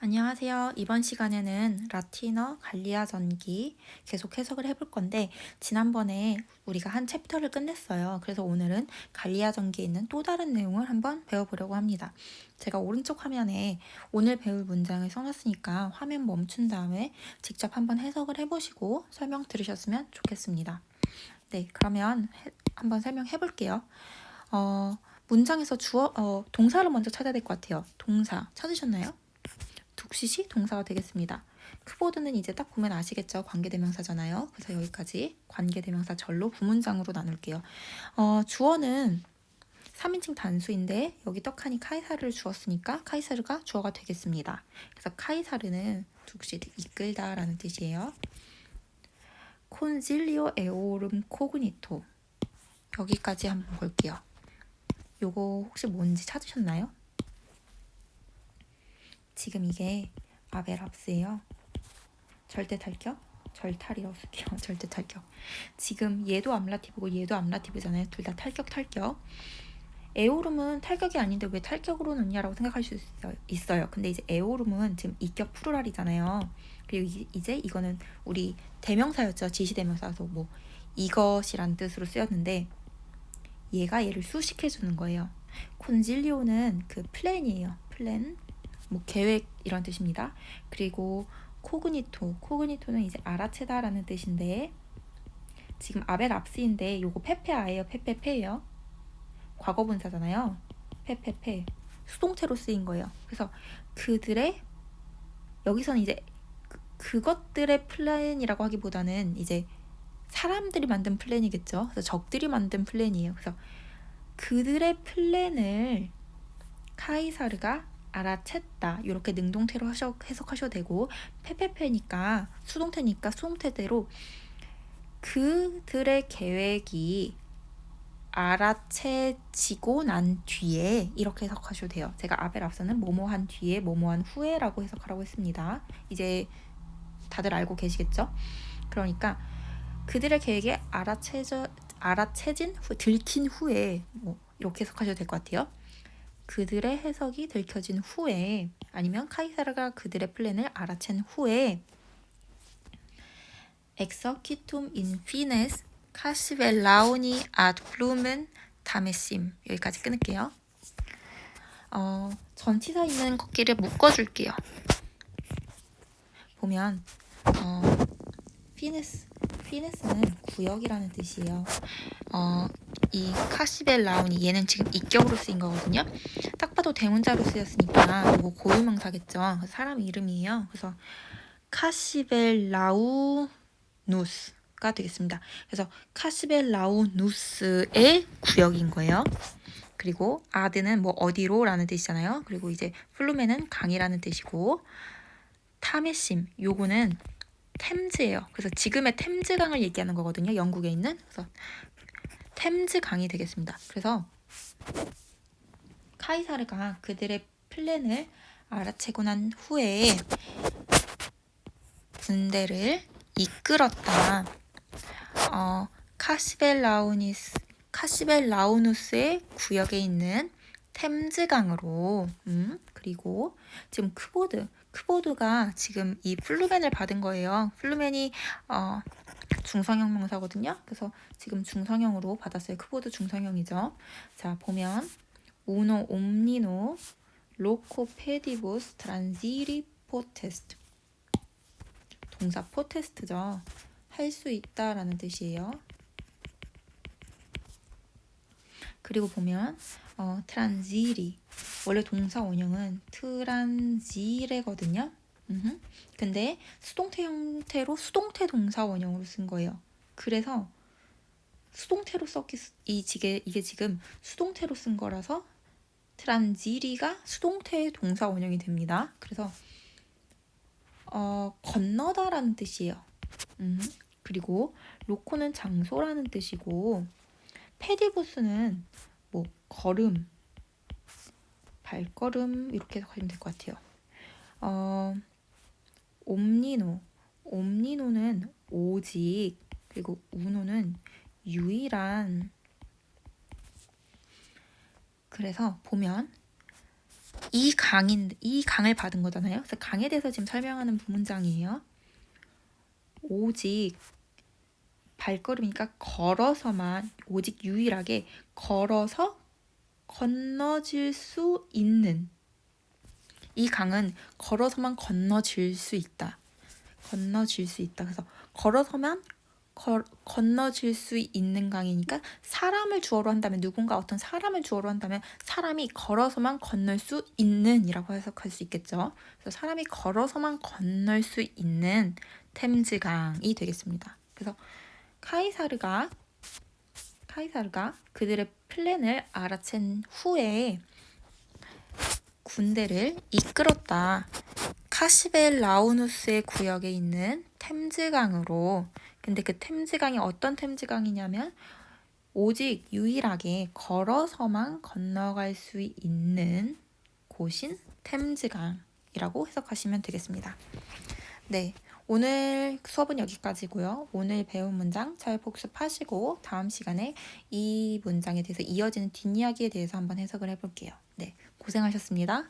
안녕하세요. 이번 시간에는 라틴어 갈리아 전기 계속 해석을 해볼 건데 지난번에 우리가 한 챕터를 끝냈어요. 그래서 오늘은 갈리아 전기에 있는 또 다른 내용을 한번 배워보려고 합니다. 제가 오른쪽 화면에 오늘 배울 문장을 써놨으니까 화면 멈춘 다음에 직접 한번 해석을 해보시고 설명 들으셨으면 좋겠습니다. 네, 그러면 해, 한번 설명해 볼게요. 어, 문장에서 주어, 어, 동사를 먼저 찾아야 될 것 같아요. 동사 찾으셨나요? 독시시 동사가 되겠습니다. 크보드는 이제 딱 보면 아시겠죠? 관계대명사잖아요. 그래서 여기까지 관계대명사 절로 부문장으로 나눌게요. 어, 주어는 3인칭 단수인데 여기 떡하니 카이사르를 주었으니까 카이사르가 주어가 되겠습니다. 그래서 카이사르는 독시 이끌다라는 뜻이에요. 콘실리오 에오름 코그니토 여기까지 한번 볼게요. 요거 혹시 뭔지 찾으셨나요? 지금 이게 아벨합스예요. 절대 탈격? 절탈이라고 쓸게요. 절대 탈격. 지금 얘도 암라티브고 얘도 암라티브잖아요. 둘 다 탈격 탈격. 에오름은 탈격이 아닌데 왜 탈격으로 넣냐라고 생각할 수 있어요. 근데 이제 에오름은 지금 이격 프루랄이잖아요. 그리고 이제 이거는 우리 대명사였죠. 지시대명사서 뭐 이것이란 뜻으로 쓰였는데 얘가 얘를 수식해 주는 거예요. 콘질리오는 그 플랜이에요. 플랜. 뭐 계획 이런 뜻입니다. 그리고 코그니토, 코그니토는 이제 알아채다라는 뜻인데 지금 아벨 앞스인데 요거 페페아예요. 페페페예요. 과거 분사잖아요. 페페페. 수동태로 쓰인 거예요. 그래서 그들의 여기서는 이제 그, 그것들의 플랜이라고 하기보다는 이제 사람들이 만든 플랜이겠죠. 그래서 적들이 만든 플랜이에요. 그래서 그들의 플랜을 카이사르가 알아챘다 이렇게 능동태로 하셔, 해석하셔도 되고 페페페니까 수동태니까 수동태대로 그들의 계획이 알아채지고 난 뒤에 이렇게 해석하셔도 돼요. 제가 아벨 앞서는 뭐뭐한 뒤에 뭐뭐한 후에라고 해석하라고 했습니다. 이제 다들 알고 계시겠죠? 그러니까 그들의 계획이 알아채져 알아채진 후, 들킨 후에 뭐 이렇게 해석하셔도 될 것 같아요. 그들의 해석이 들켜진 후에 아니면 카이사르가 그들의 플랜을 알아챈 후에 executum infines cassivellauni ad plumem tamessim 여기까지 끊을게요. 어, 전치사 있는 걷기를 묶어줄게요. 보면 어, 피네스 피네스는 구역이라는 뜻이에요. 어, 이 카시벨 라운이 얘는 지금 이격으로 쓰인 거거든요. 딱 봐도 대문자로 쓰였으니까 이거 고유명사겠죠. 사람 이름이에요. 그래서 카시벨 라우누스가 되겠습니다. 그래서 카시벨 라우누스의 구역인 거예요. 그리고 아드는 뭐 어디로라는 뜻이잖아요. 그리고 이제 플루메는 강이라는 뜻이고 타메심 요거는 템즈예요. 그래서 지금의 템즈강을 얘기하는 거거든요. 영국에 있는. 그래서 템즈 강이 되겠습니다. 그래서 카이사르가 그들의 플랜을 알아채고 난 후에 군대를 이끌었다. 어, 카시벨라우니스 카시벨라우누스의 구역에 있는 템즈강으로 음, 그리고 지금 크보드 크보드가 지금 이 플루멘을 받은 거예요. 플루멘이 어, 중성형 명사거든요. 그래서 지금 중성형으로 받았어요. 크보드 중성형이죠. 자, 보면 우노 옴니노 로코 페디보스 트란지리 포테스트 동사 포테스트죠. 할 수 있다라는 뜻이에요. 그리고 보면 어, 트란지리 원래 동사 원형은 트란지레거든요. 음흠. 근데 수동태 형태로 수동태 동사 원형으로 쓴 거예요. 그래서 수동태로 썼기 이 지게 이게 지금 수동태로 쓴 거라서 트란지리가 수동태 동사 원형이 됩니다. 그래서 어, 건너다라는 뜻이에요. 음. 그리고 로코는 장소라는 뜻이고 페디부스는 뭐 걸음, 발걸음 이렇게 해석하시면 될 것 같아요. 어, 옴니노, 옴니노는 오직 그리고 우노는 유일한 그래서 보면 이 강인 이 강을 받은 거잖아요. 그래서 강에 대해서 지금 설명하는 문장이에요. 오직 발걸음이니까 걸어서만 오직 유일하게 걸어서 건너질 수 있는 이 강은 걸어서만 건너질 수 있다. 건너질 수 있다. 그래서 걸어서만 걸, 건너질 수 있는 강이니까 사람을 주어로 한다면 누군가 어떤 사람을 주어로 한다면 사람이 걸어서만 건널 수 있는이라고 해석할 수 있겠죠. 그래서 사람이 걸어서만 건널 수 있는 템즈강이 되겠습니다. 그래서 카이사르가 카이사르가 그들의 플랜을 알아챈 후에 군대를 이끌었다. 카시벨 라우누스의 구역에 있는 템즈강으로 근데 그 템즈강이 어떤 템즈강이냐면 오직 유일하게 걸어서만 건너갈 수 있는 곳인 템즈강이라고 해석하시면 되겠습니다. 네. 오늘 수업은 여기까지고요. 오늘 배운 문장 잘 복습하시고 다음 시간에 이 문장에 대해서 이어지는 뒷이야기에 대해서 한번 해석을 해볼게요. 네, 고생하셨습니다.